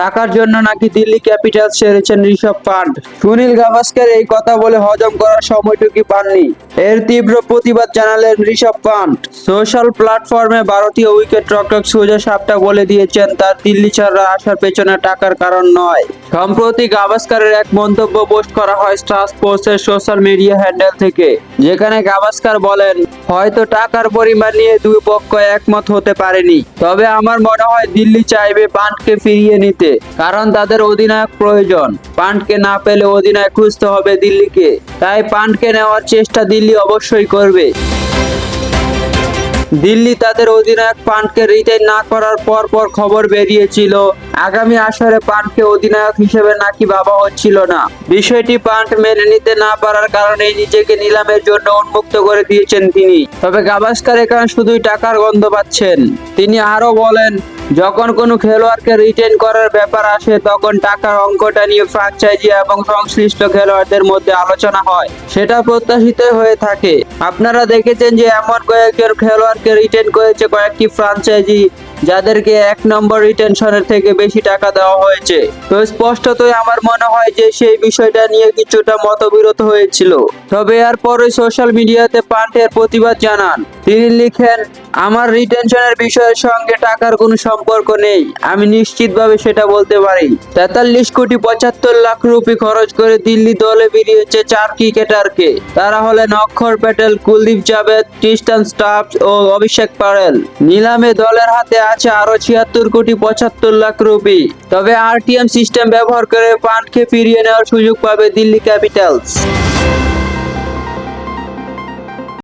টাকার জন্য নাকি দিল্লি ক্যাপিটালস ছেড়েছেন ঋষভ পান্ট। সুনীল গাভাস্কার এই কথা বলে হজম করার সময়টুকু পাননি। এর তীব্র প্রতিবাদ জানালেন ঋষভ পান্ট। সোশ্যাল প্ল্যাটফর্মে ভারতীয় উইকেট রক্ষক সুজা সাপটা বলে দিয়েছেন, তার দিল্লি ছাড়া আসার পেছনে টাকার কারণ নয়। সম্প্রতি গাভাস্কারের এক মন্তব্য পোস্ট করা হয় স্টার স্পোর্টসের সোশ্যাল মিডিয়া হ্যান্ডেল থেকে। যেখানে গাভাস্কার বলেন, হয়তো টাকার পরিমাণ নিয়ে দুই পক্ষ একমত হতে পারেনি। তবে আমার মনে হয় দিল্লি চাইবে পান্টকে ফিরিয়ে নিতে, কারণ তাদের অধিনায়ক প্রয়োজন। পান্টকে না পেলে অধিনায়ক খুঁজতে হবে দিল্লিকে। তাই পান্টকে নেওয়ার চেষ্টা দিল্লি অবশ্যই করবে। দিল্লি তাদের অধিনায়ক পান্টকে রিটেন না করার পর পর খবর বেরিয়েছিল। আগামী আসরে পান্টকে অধিনায়ক হিসেবে নাকি বাবা হচ্ছিল না। বিষয়টি পান্ট মেনে নিতে না পারার কারণে নিজেকে নিলামের জন্য উন্মুক্ত করে দিয়েছেন তিনি। তবে গাভাস্কার এখানে শুধুই টাকার গন্ধ পাচ্ছেন। তিনি আরও বলেন যখন কোনো খেলোয়াড়কে রিটেন করার ব্যাপার আসে, তখন টাকার অঙ্কটা নিয়ে ফ্রাঞ্চাইজি এবং সংশ্লিষ্ট খেলোয়াড়দের মধ্যে আলোচনা হয়। সেটা প্রত্যাশিত হয়ে থাকে। আপনারা দেখেছেন যে এমন কয়েকজন খেলোয়াড়কে রিটেন করেছে কয়েকটি ফ্রাঞ্চাইজি যাদেরকে এক নম্বর রিটেনশনের থেকে বেশি টাকা দেওয়া হয়েছে। তো স্পষ্টতই আমার মনে হয় যে সেই বিষয়টা নিয়ে কিছুটা মতবিরোধ হয়েছিল। তবে এরপরে সোশ্যাল মিডিয়াতে পান্টের প্রতিবাদ জানান। তিনি লিখেন, আমার রিটেনশনের বিষয়ের সঙ্গে টাকার কোনো সম্পর্ক নেই। আমি নিশ্চিতভাবে সেটা বলতে পারি। তেতাল্লিশ কোটি পঁচাত্তর লাখ রুপি খরচ করে দিল্লি দলে বেরিয়েছে চার ক্রিকেটারকে। তারা হলেন অক্ষর প্যাটেল, কুলদীপ জাভেদ ক্রিস্টান স্টাফ ও অভিষেক পারেল নিলামে দলের হাতে আছে আরও ছিয়াত্তর কোটি পঁচাত্তর লাখ রুপি। তবে আরটিএম সিস্টেম ব্যবহার করে পানকে ফিরিয়ে নেওয়ার সুযোগ পাবে দিল্লি ক্যাপিটালস।